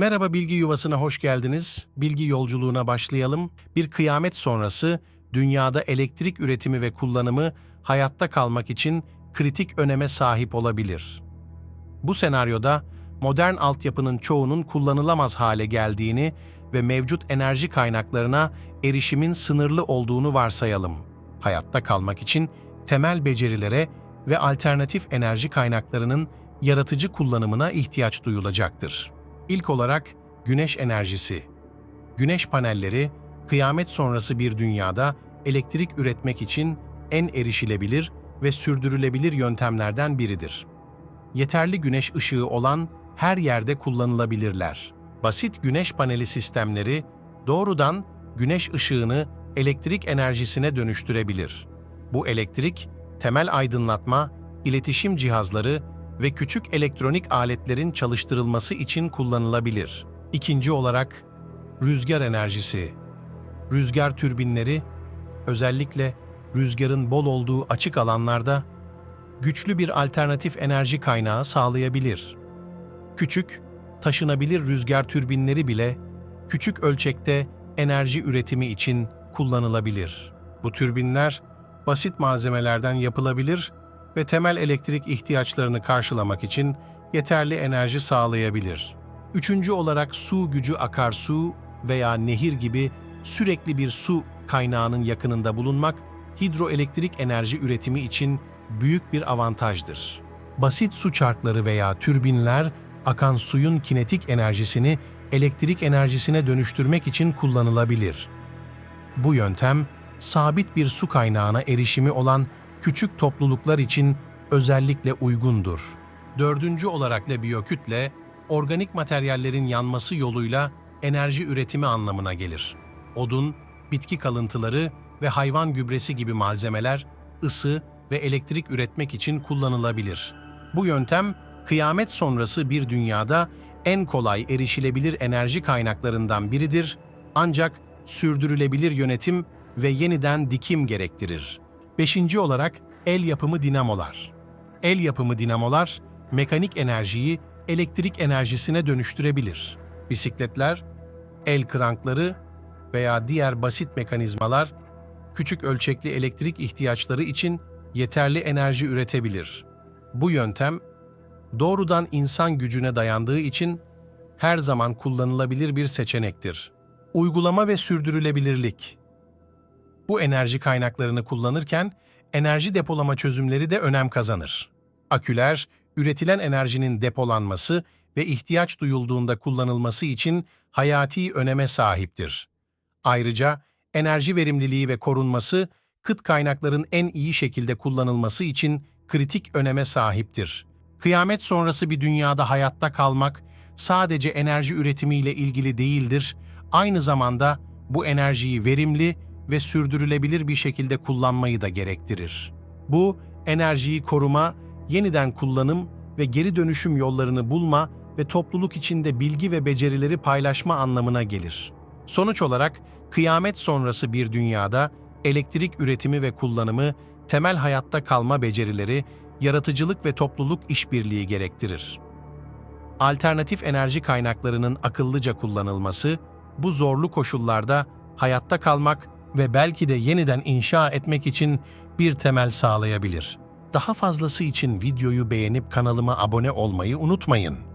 Merhaba Bilgi Yuvası'na hoş geldiniz. Bilgi yolculuğuna başlayalım. Bir kıyamet sonrası dünyada elektrik üretimi ve kullanımı hayatta kalmak için kritik öneme sahip olabilir. Bu senaryoda modern altyapının çoğunun kullanılamaz hale geldiğini ve mevcut enerji kaynaklarına erişimin sınırlı olduğunu varsayalım. Hayatta kalmak için temel becerilere ve alternatif enerji kaynaklarının yaratıcı kullanımına ihtiyaç duyulacaktır. İlk olarak güneş enerjisi. Güneş panelleri, kıyamet sonrası bir dünyada elektrik üretmek için en erişilebilir ve sürdürülebilir yöntemlerden biridir. Yeterli güneş ışığı olan her yerde kullanılabilirler. Basit güneş paneli sistemleri doğrudan güneş ışığını elektrik enerjisine dönüştürebilir. Bu elektrik, temel aydınlatma, iletişim cihazları ve küçük elektronik aletlerin çalıştırılması için kullanılabilir. İkinci olarak rüzgar enerjisi. Rüzgar türbinleri özellikle rüzgarın bol olduğu açık alanlarda güçlü bir alternatif enerji kaynağı sağlayabilir. Küçük, taşınabilir rüzgar türbinleri bile küçük ölçekte enerji üretimi için kullanılabilir. Bu türbinler basit malzemelerden yapılabilir ve temel elektrik ihtiyaçlarını karşılamak için yeterli enerji sağlayabilir. Üçüncü olarak su gücü akarsu veya nehir gibi sürekli bir su kaynağının yakınında bulunmak hidroelektrik enerji üretimi için büyük bir avantajdır. Basit su çarkları veya türbinler akan suyun kinetik enerjisini elektrik enerjisine dönüştürmek için kullanılabilir. Bu yöntem sabit bir su kaynağına erişimi olan küçük topluluklar için özellikle uygundur. Dördüncü olarak da biyokütle, organik materyallerin yanması yoluyla enerji üretimi anlamına gelir. Odun, bitki kalıntıları ve hayvan gübresi gibi malzemeler ısı ve elektrik üretmek için kullanılabilir. Bu yöntem, kıyamet sonrası bir dünyada en kolay erişilebilir enerji kaynaklarından biridir ancak sürdürülebilir yönetim ve yeniden dikim gerektirir. Beşinci olarak el yapımı dinamolar. El yapımı dinamolar, mekanik enerjiyi elektrik enerjisine dönüştürebilir. Bisikletler, el krankları veya diğer basit mekanizmalar, küçük ölçekli elektrik ihtiyaçları için yeterli enerji üretebilir. Bu yöntem, doğrudan insan gücüne dayandığı için her zaman kullanılabilir bir seçenektir. Uygulama ve sürdürülebilirlik bu enerji kaynaklarını kullanırken enerji depolama çözümleri de önem kazanır. Aküler, üretilen enerjinin depolanması ve ihtiyaç duyulduğunda kullanılması için hayati öneme sahiptir. Ayrıca enerji verimliliği ve korunması, kıt kaynakların en iyi şekilde kullanılması için kritik öneme sahiptir. Kıyamet sonrası bir dünyada hayatta kalmak sadece enerji üretimiyle ilgili değildir, aynı zamanda bu enerjiyi verimli ve sürdürülebilir bir şekilde kullanmayı da gerektirir. Bu, enerjiyi koruma, yeniden kullanım ve geri dönüşüm yollarını bulma ve topluluk içinde bilgi ve becerileri paylaşma anlamına gelir. Sonuç olarak, kıyamet sonrası bir dünyada elektrik üretimi ve kullanımı, temel hayatta kalma becerileri, yaratıcılık ve topluluk işbirliği gerektirir. Alternatif enerji kaynaklarının akıllıca kullanılması, bu zorlu koşullarda hayatta kalmak ve belki de yeniden inşa etmek için bir temel sağlayabilir. Daha fazlası için videoyu beğenip kanalıma abone olmayı unutmayın.